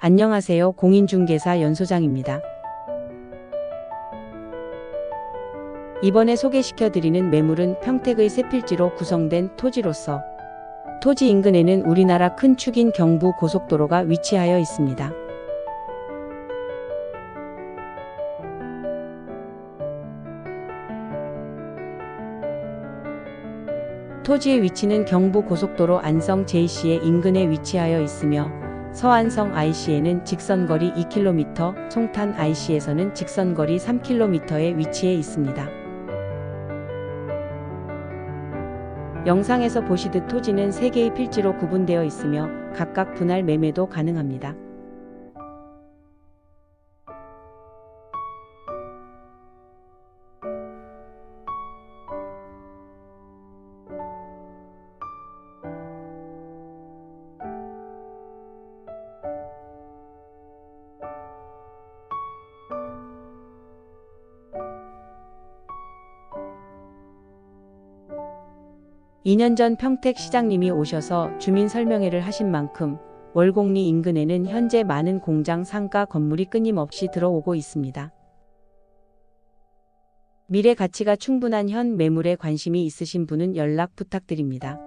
안녕하세요. 공인중개사 연소장입니다. 이번에 소개시켜드리는 매물은 평택의 세 필지로 구성된 토지로서 토지 인근에는 우리나라 큰 축인 경부 고속도로가 위치하여 있습니다. 토지의 위치는 경부 고속도로 안성 JC의 인근에 위치하여 있으며 서안성 IC에는 직선거리 2km, 송탄 IC에서는 직선거리 3km에 위치해 있습니다. 영상에서 보시듯 토지는 3개의 필지로 구분되어 있으며 각각 분할 매매도 가능합니다. 이년전 평택 시장님이 오셔서 주민 설명회를 하신 만큼 월곡리 인근에는 현재 많은 공장 상가 건물이 끊임없이 들어오고 있습니다. 미래 가치가 충분한 현 매물에 관심이 있으신 분은 연락 부탁드립니다.